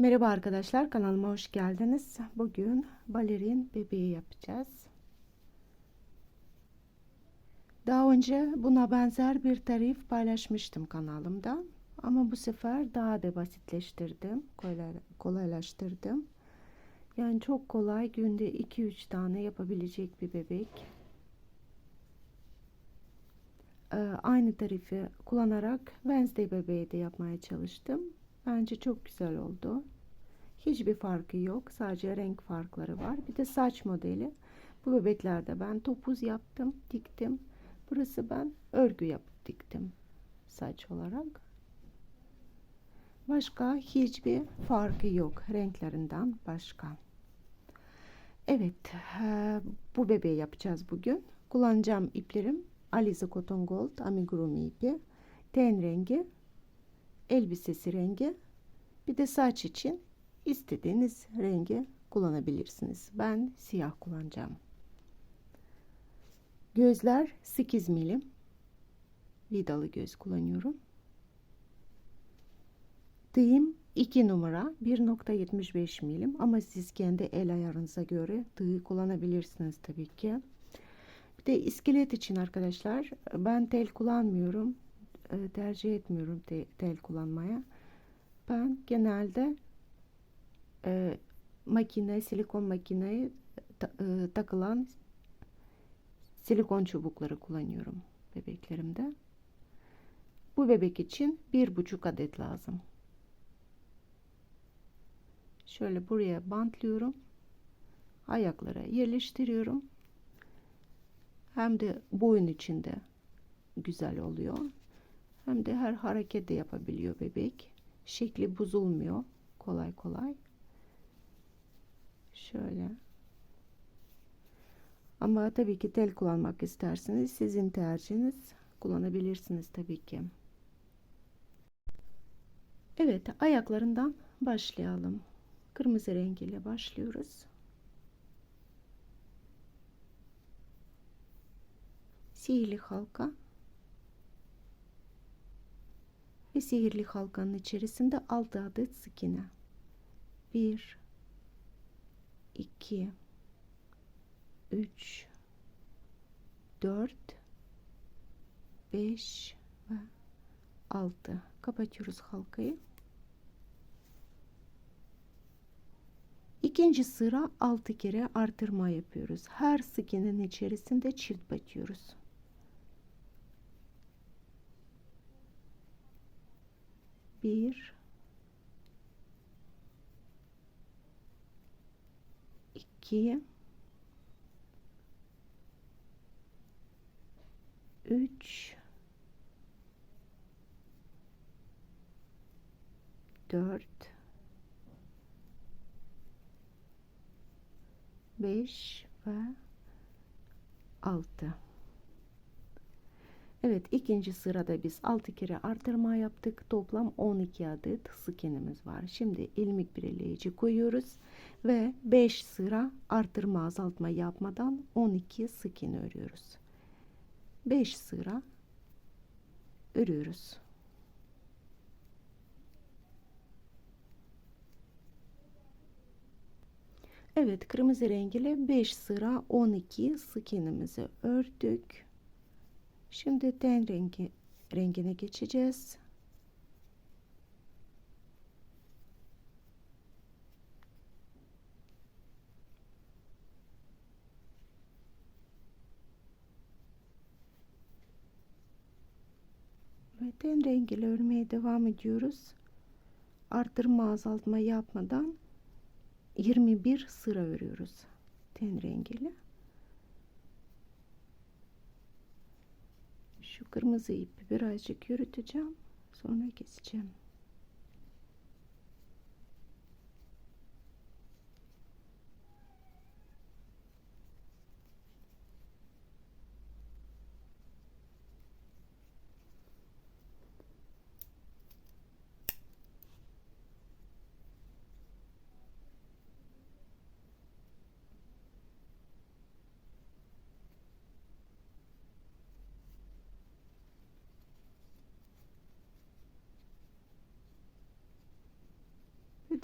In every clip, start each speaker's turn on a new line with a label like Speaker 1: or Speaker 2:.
Speaker 1: Merhaba arkadaşlar kanalıma hoş geldiniz. Bugün balerin bebeği yapacağız. Daha önce buna benzer bir tarif paylaşmıştım kanalımda. Ama bu sefer daha da basitleştirdim, kolaylaştırdım. Yani çok kolay günde 2-3 tane yapabilecek bir bebek. Ee, aynı tarifi kullanarak Wednesday bebeği de yapmaya çalıştım. Bence çok güzel oldu. Hiçbir farkı yok. Sadece renk farkları var. Bir de saç modeli. Bu bebeklerde ben topuz yaptım, diktim. Burası ben örgü yapıp diktim saç olarak. Başka hiçbir farkı yok renklerinden başka. Evet, bu bebeği yapacağız bugün. Kullanacağım iplerim Alize Cotton Gold amigurumi ipi, ten rengi elbisesi rengi bir de saç için istediğiniz rengi kullanabilirsiniz. Ben siyah kullanacağım. Gözler 8 milim vidalı göz kullanıyorum. Tığım 2 numara 1.75 milim ama siz kendi el ayarınıza göre tığı kullanabilirsiniz tabii ki. Bir de iskelet için arkadaşlar ben tel kullanmıyorum. E, tercih etmiyorum tel kullanmaya. Ben genelde e, makine, silikon makineye e, takılan silikon çubukları kullanıyorum bebeklerimde. Bu bebek için bir buçuk adet lazım. Şöyle buraya bantlıyorum. Ayaklara yerleştiriyorum. Hem de boyun içinde güzel oluyor hem de her hareket de yapabiliyor bebek. Şekli bozulmuyor kolay kolay. Şöyle. Ama tabii ki tel kullanmak isterseniz sizin tercihiniz kullanabilirsiniz tabii ki. Evet ayaklarından başlayalım. Kırmızı rengiyle başlıyoruz. Sihirli halka ve sihirli halkanın içerisinde 6 adet sık iğne. 1 2 3 4 5 ve 6 kapatıyoruz halkayı. İkinci sıra 6 kere artırma yapıyoruz. Her sık içerisinde çift batıyoruz. Bir. İki. Üç. Dört. Beş ve altı Evet ikinci sırada biz 6 kere artırma yaptık. Toplam 12 adet sık iğnemiz var. Şimdi ilmek birleyici koyuyoruz ve 5 sıra artırma azaltma yapmadan 12 sık iğne örüyoruz. 5 sıra örüyoruz. Evet kırmızı rengiyle 5 sıra 12 sık iğnemizi ördük. Şimdi ten rengi rengine geçeceğiz. Ve ten rengiyle örmeye devam ediyoruz. Artırma azaltma yapmadan 21 sıra örüyoruz ten rengiyle. Şu kırmızı ipi birazcık yürüteceğim. Sonra keseceğim.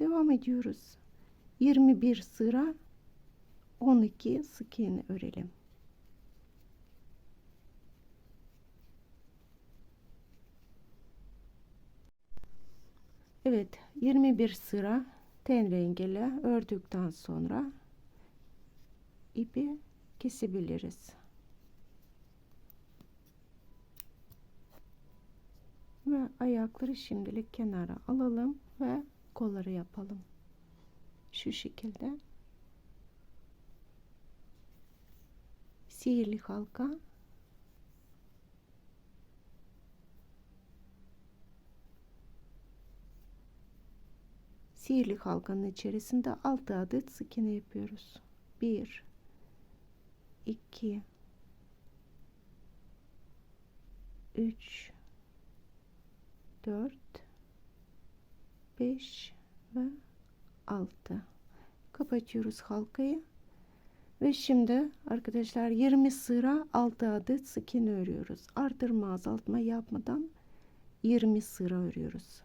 Speaker 1: Devam ediyoruz. 21 sıra 12 sık iğne örelim. Evet 21 sıra ten rengiyle ördükten sonra ipi kesebiliriz. Ve ayakları şimdilik kenara alalım ve kolları yapalım. Şu şekilde. Sihirli halka sihirli halkanın içerisinde 6 adet sık yapıyoruz. 1 2 3 4 5 ve 6 kapatıyoruz halkayı. Ve şimdi arkadaşlar 20 sıra 6 adet sık iğne örüyoruz. Artırma azaltma yapmadan 20 sıra örüyoruz.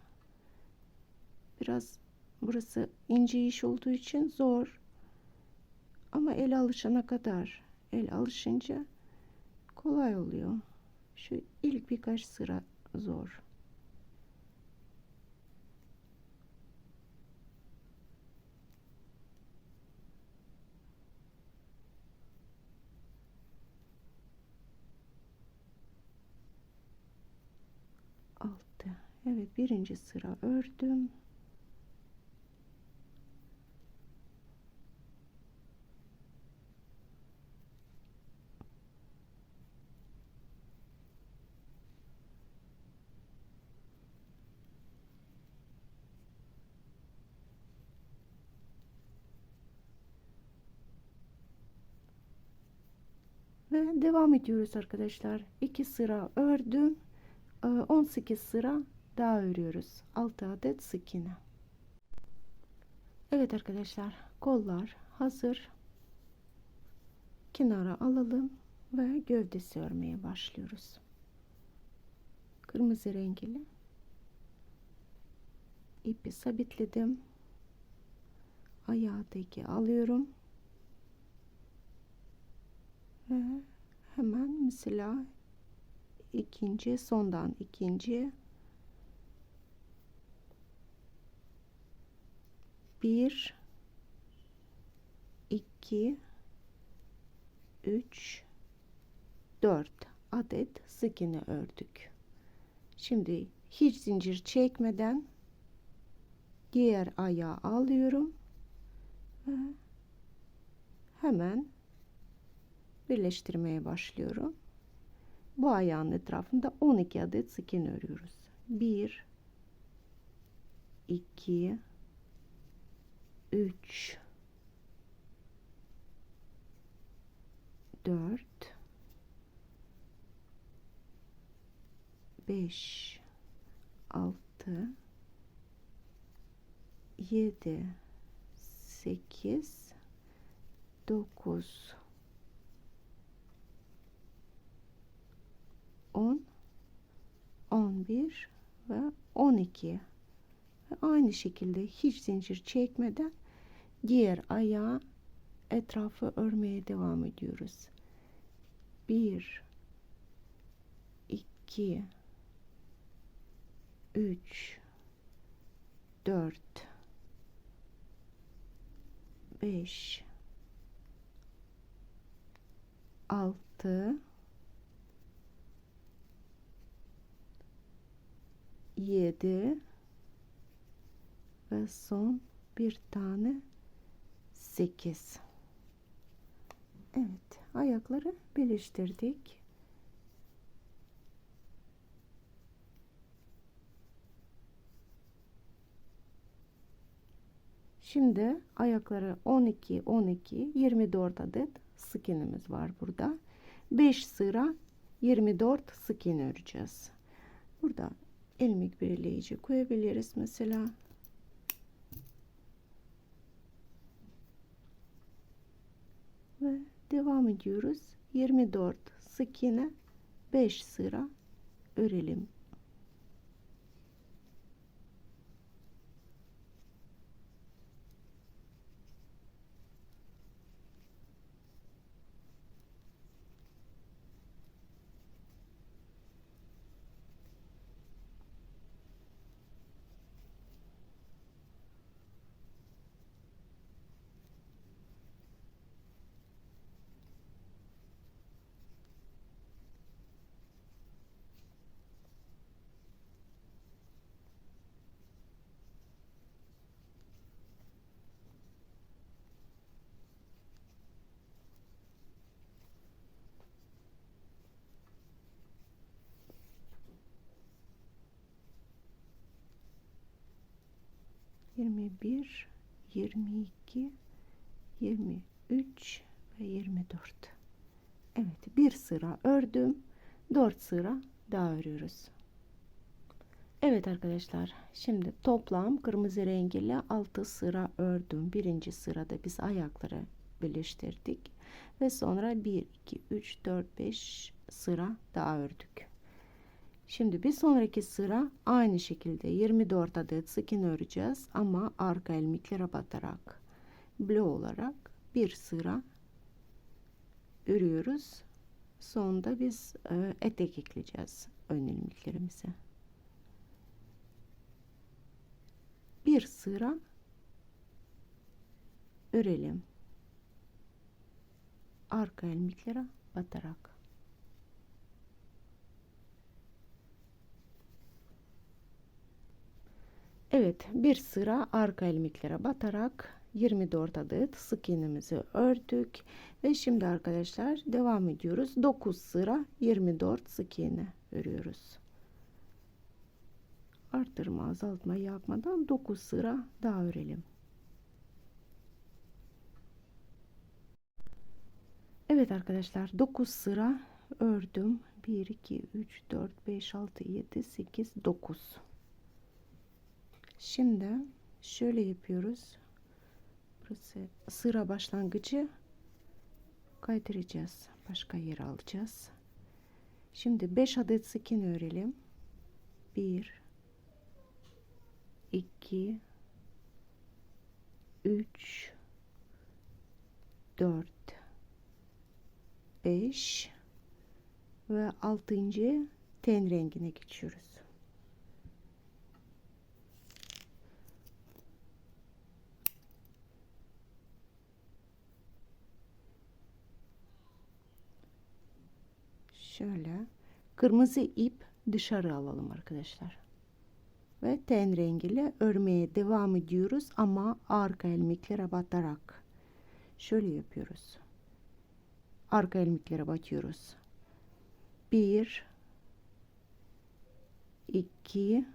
Speaker 1: Biraz burası ince iş olduğu için zor. Ama el alışana kadar el alışınca kolay oluyor. Şu ilk birkaç sıra zor altı. Evet birinci sıra ördüm. Ve devam ediyoruz arkadaşlar. 2 sıra ördüm 18 sıra daha örüyoruz. 6 adet sık iğne Evet arkadaşlar kollar hazır. Kenara alalım ve gövdesi örmeye başlıyoruz. Kırmızı rengili ipi sabitledim. Ayağı teki alıyorum. Ve hemen mesela ikinci sondan ikinci bir iki üç dört adet iğne ördük şimdi hiç zincir çekmeden diğer ayağı alıyorum ve hemen birleştirmeye başlıyorum. Bu ayağın etrafında 12 adet sık iğne örüyoruz. 1 2 3 4 5 6 7 8 9 10 11 ve 12 ve aynı şekilde hiç zincir çekmeden diğer ayağı etrafı örmeye devam ediyoruz. 1 2 3 4 5 6 7 ve son bir tane 8 Evet ayakları birleştirdik. Şimdi ayakları 12 12 24 adet sık iğnemiz var burada. 5 sıra 24 sık iğne öreceğiz. Burada ilmek belirleyici koyabiliriz mesela. Ve devam ediyoruz. 24 sık iğne 5 sıra örelim. 21 22 23 ve 24 Evet bir sıra ördüm 4 sıra daha örüyoruz. Evet arkadaşlar şimdi toplam kırmızı rengiyle 6 sıra ördüm. Birinci sırada biz ayakları birleştirdik ve sonra 1 2 3 4 5 sıra daha ördük Şimdi bir sonraki sıra aynı şekilde 24 adet sık iğne öreceğiz ama arka ilmeklere batarak blok olarak bir sıra örüyoruz. Sonunda biz e, etek ekleyeceğiz ön ilmeklerimize. Bir sıra örelim. Arka ilmeklere batarak. Evet bir sıra arka ilmeklere batarak 24 adet sık iğnemizi ördük ve şimdi arkadaşlar devam ediyoruz. 9 sıra 24 sık iğne örüyoruz. Arttırma azaltma yapmadan 9 sıra daha örelim. Evet arkadaşlar 9 sıra ördüm. 1 2 3 4 5 6 7 8 9 Şimdi şöyle yapıyoruz. Burası sıra başlangıcı kaydıracağız. Başka yere alacağız. Şimdi 5 adet sık iğne örelim. 1 2 3 4 5 ve 6. ten rengine geçiyoruz. Şöyle kırmızı ip dışarı alalım arkadaşlar. Ve ten rengiyle örmeye devam ediyoruz ama arka ilmeklere batarak. Şöyle yapıyoruz. Arka ilmeklere batıyoruz. 1 2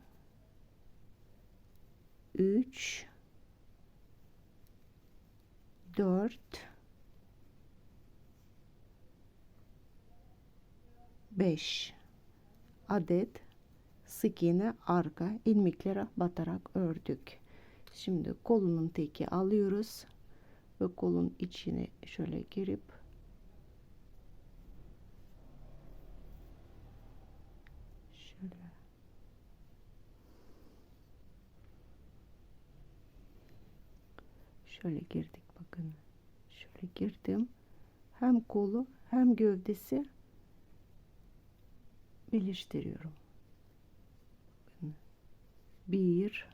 Speaker 1: 3 4 5 adet sık iğne arka ilmeklere batarak ördük. Şimdi kolunun teki alıyoruz ve kolun içine şöyle girip şöyle şöyle girdik bakın. Şöyle girdim. Hem kolu hem gövdesi birleştiriyorum. Bir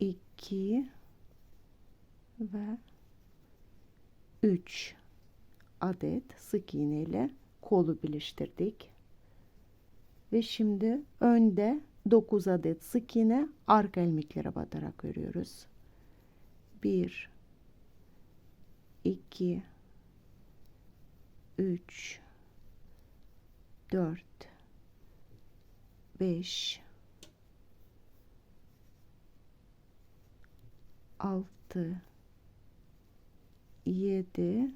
Speaker 1: iki ve üç adet sık iğne ile kolu birleştirdik. Ve şimdi önde 9 adet sık iğne arka ilmeklere batarak örüyoruz. 1 2 3 4 5 6 7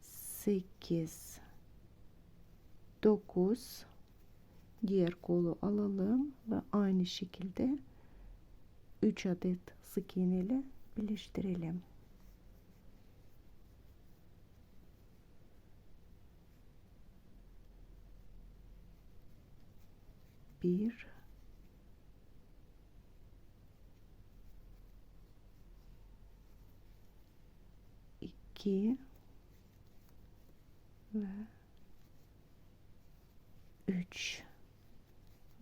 Speaker 1: 8 9 diğer kolu alalım ve aynı şekilde 3 adet sık iğne ile birleştirelim. Bir iki ve üç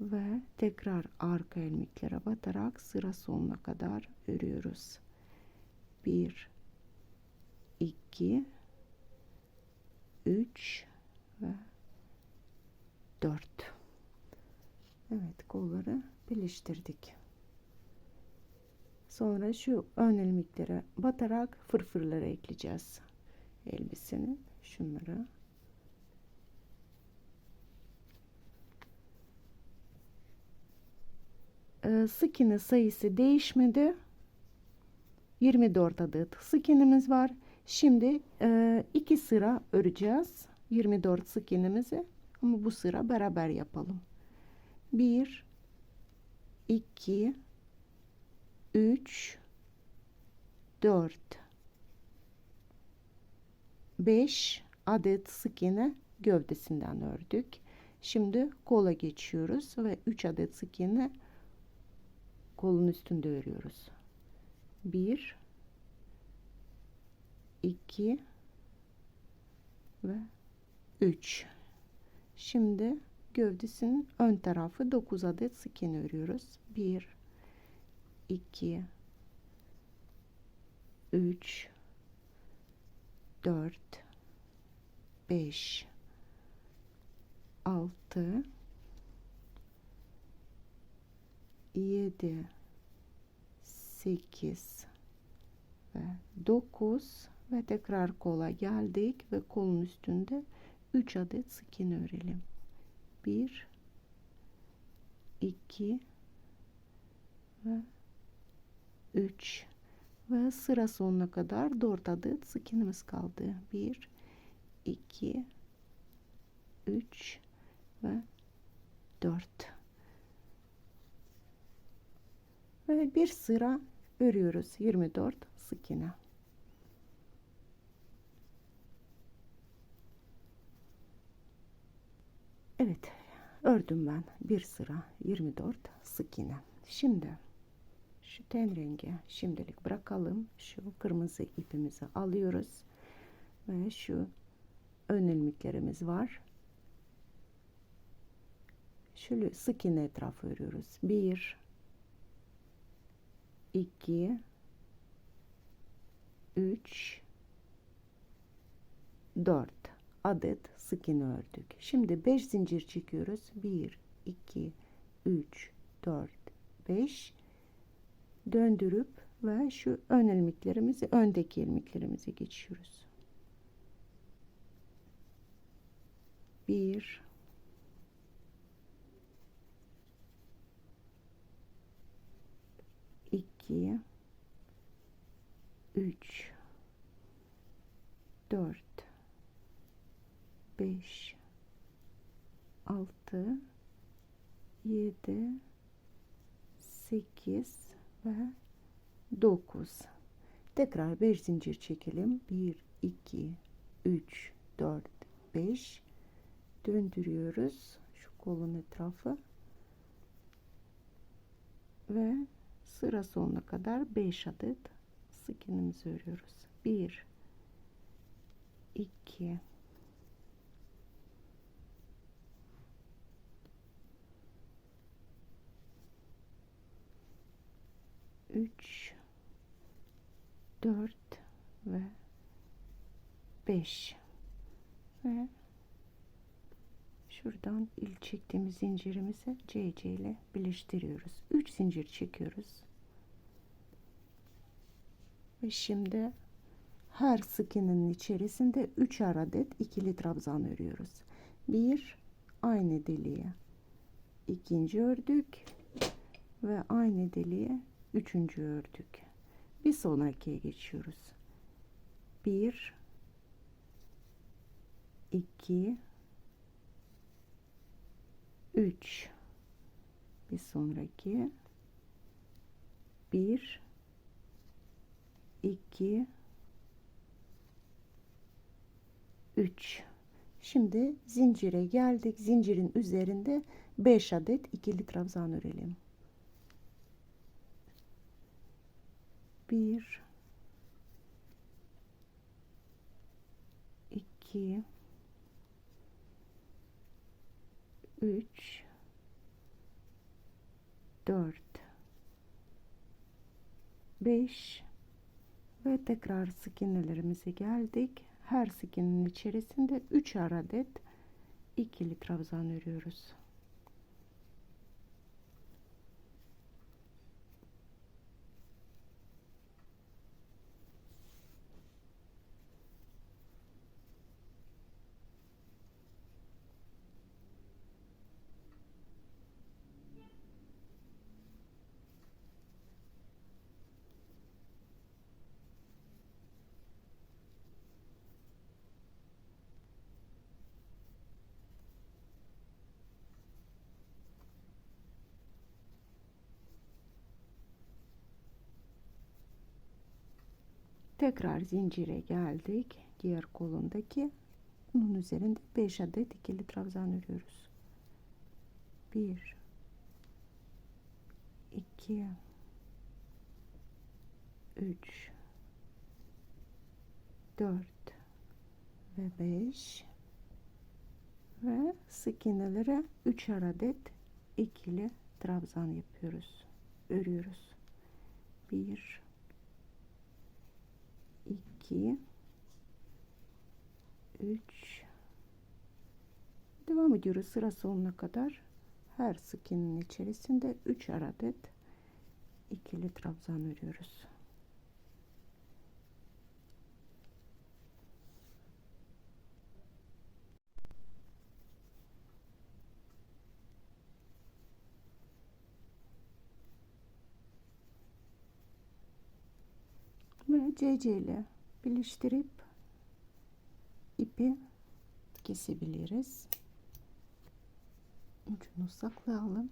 Speaker 1: ve tekrar arka ilmeklere batarak sıra sonuna kadar örüyoruz. Bir, iki, üç ve dört. Evet kolları birleştirdik. Sonra şu ön ilmeklere batarak fırfırlara ekleyeceğiz elbisenin şunlara. Ee, sıkını sayısı değişmedi. 24 adet sıkinimiz var. Şimdi e, iki sıra öreceğiz. 24 sıkinimizi ama bu sıra beraber yapalım. 1 2 3 4 5 adet sık iğne gövdesinden ördük. Şimdi kola geçiyoruz ve 3 adet sık iğne kolun üstünde örüyoruz. 1 2 ve 3 şimdi gövdesinin ön tarafı 9 adet sık örüyoruz. 1 2 3 4 5 6 7 8 ve 9 ve tekrar kola geldik ve kolun üstünde 3 adet sık örelim 1 2 ve 3 ve sıra sonuna kadar 4 adet sık iğnemiz kaldı. 1 2 3 ve 4 ve bir sıra örüyoruz. 24 sık iğne Evet ördüm ben. Bir sıra. 24 sık iğne. Şimdi şu ten rengi şimdilik bırakalım. Şu kırmızı ipimizi alıyoruz. Ve şu ön ilmeklerimiz var. Şöyle sık iğne etrafı örüyoruz. 1 2 3 4 adet sık iğne ördük. Şimdi 5 zincir çekiyoruz. 1 2 3 4 5 döndürüp ve şu ön ilmeklerimizi öndeki ilmeklerimizi geçiyoruz. 1 2 3 4 5 6 7 8 ve 9 tekrar 5 zincir çekelim. 1 2 3 4 5 döndürüyoruz şu kolun etrafı. Ve sıra sonuna kadar 5 adet sık iğnemizi örüyoruz. 1 2 3 4 ve 5 ve şuradan ilk çektiğimiz zincirimizi CC ile birleştiriyoruz. 3 zincir çekiyoruz. Ve şimdi her sık iğnenin içerisinde 3 adet ikili trabzan örüyoruz. Bir aynı deliğe ikinci ördük. Ve aynı deliğe üçüncü ördük. Bir sonrakiye geçiyoruz. 1 2 3 bir sonraki. 1 2 3 şimdi zincire geldik. Zincirin üzerinde 5 adet ikili trabzan örelim 1 2 3 4 5 ve tekrar sık iğnelerimize geldik. Her sık iğnenin içerisinde 3 adet ikili trabzan örüyoruz tekrar zincire geldik. Diğer kolundaki. Bunun üzerinde 5 adet ikili trabzan örüyoruz. 1 2 3 4 ve 5 ve sık iğnelere 3 adet ikili trabzan yapıyoruz örüyoruz. 1 2 3 devam ediyoruz sıra sonuna kadar. Her sık iğnenin içerisinde 3 adet ikili trabzan örüyoruz. Ve CC ile birleştirip ipi kesebiliriz. Ucunu saklayalım.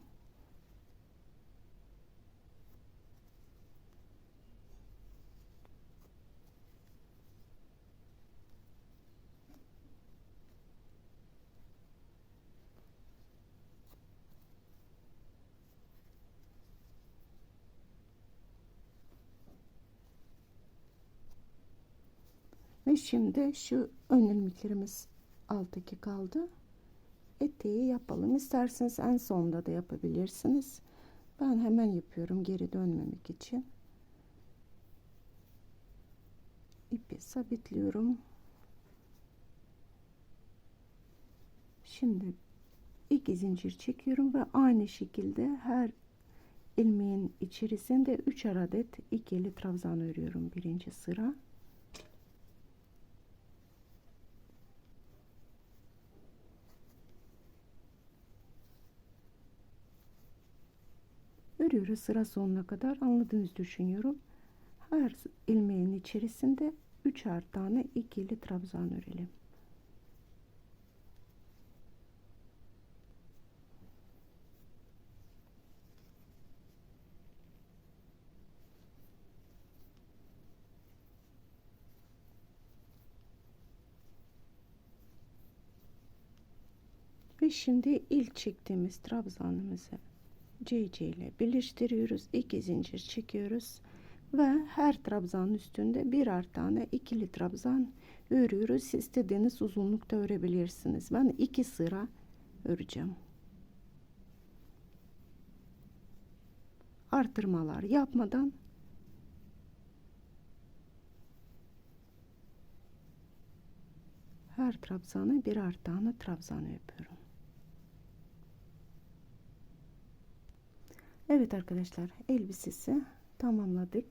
Speaker 1: Ve şimdi şu ön ilmeklerimiz alttaki kaldı. Eteği yapalım. İsterseniz en sonda da yapabilirsiniz. Ben hemen yapıyorum geri dönmemek için. İpi sabitliyorum. Şimdi iki zincir çekiyorum ve aynı şekilde her ilmeğin içerisinde 3 adet ikili trabzan örüyorum birinci sıra. Örüyoruz sıra sonuna kadar anladığınızı düşünüyorum. Her ilmeğin içerisinde 3'er tane ikili trabzan örelim. Ve şimdi ilk çektiğimiz trabzanımızı CC ile birleştiriyoruz. iki zincir çekiyoruz ve her trabzanın üstünde birer tane ikili trabzan örüyoruz. İstediğiniz uzunlukta örebilirsiniz. Ben iki sıra öreceğim. Artırmalar yapmadan her trabzanı birer tane trabzan yapıyorum. Evet arkadaşlar elbisesi tamamladık.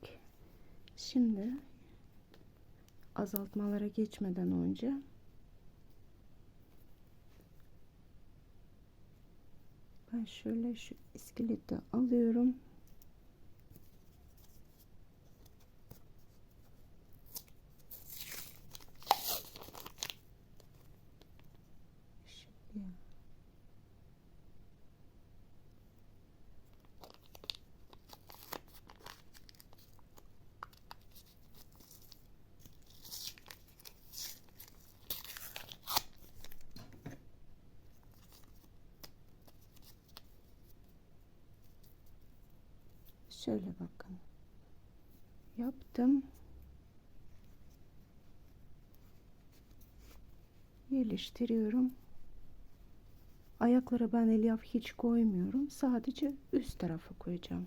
Speaker 1: Şimdi azaltmalara geçmeden önce ben şöyle şu iskeleti alıyorum. Şöyle bakın. Yaptım. Yerleştiriyorum. Ayaklara ben elyaf hiç koymuyorum. Sadece üst tarafa koyacağım.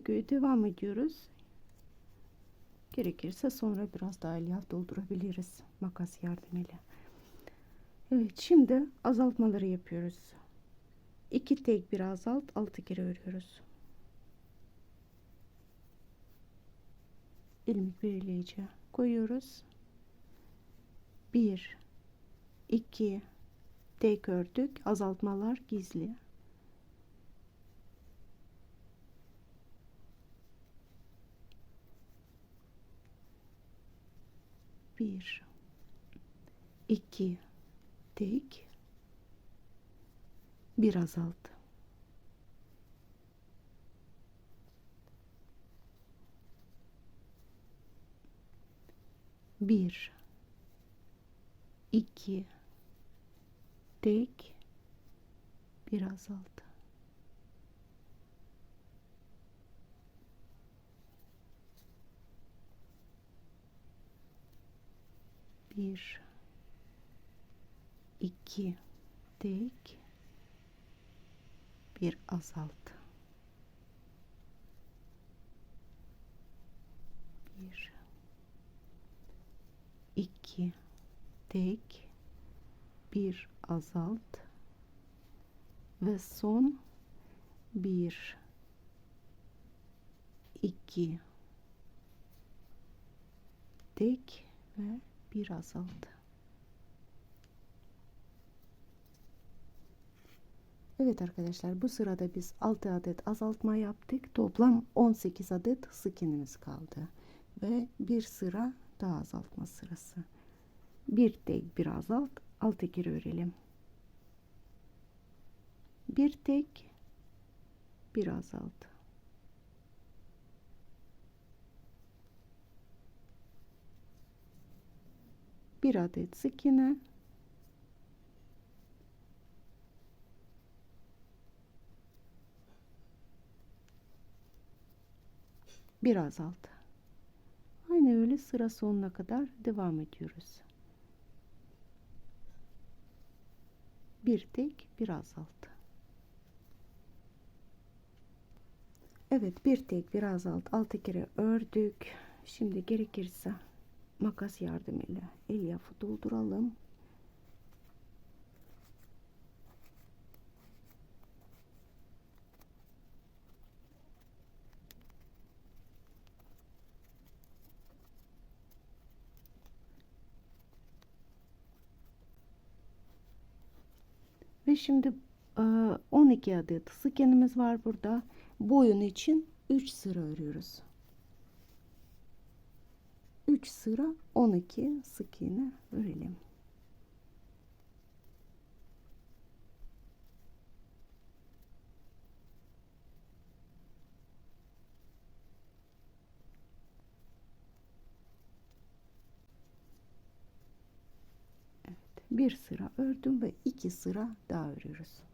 Speaker 1: Örgüyü devam ediyoruz. Gerekirse sonra biraz daha elyaf doldurabiliriz makas yardımıyla. Evet şimdi azaltmaları yapıyoruz. 2 tek bir azalt 6 kere örüyoruz. ilmek belirleyici koyuyoruz. 1 2 tek ördük. Azaltmalar gizli. Bir, iki, tek, bir azalt. Bir, iki, tek, bir azalt. Bir, iki, tek, bir azalt. Bir, iki, tek, bir azalt ve son bir, iki, tek ve bir azalt. Evet arkadaşlar bu sırada biz 6 adet azaltma yaptık. Toplam 18 adet sık iğnemiz kaldı. Ve bir sıra daha azaltma sırası. Bir tek bir azalt 6 kere örelim. Bir tek bir azalt. Bir adet sık iğne bir azalt. Aynı öyle sıra sonuna kadar devam ediyoruz. Bir tek bir azalt. Evet bir tek bir azalt altı kere ördük. Şimdi gerekirse makas yardımıyla elyafı dolduralım. Ve şimdi 12 adet sık var burada. Boyun için 3 sıra örüyoruz. 3 sıra 12 sık iğne örelim. Evet, bir sıra ördüm ve iki sıra daha örüyoruz.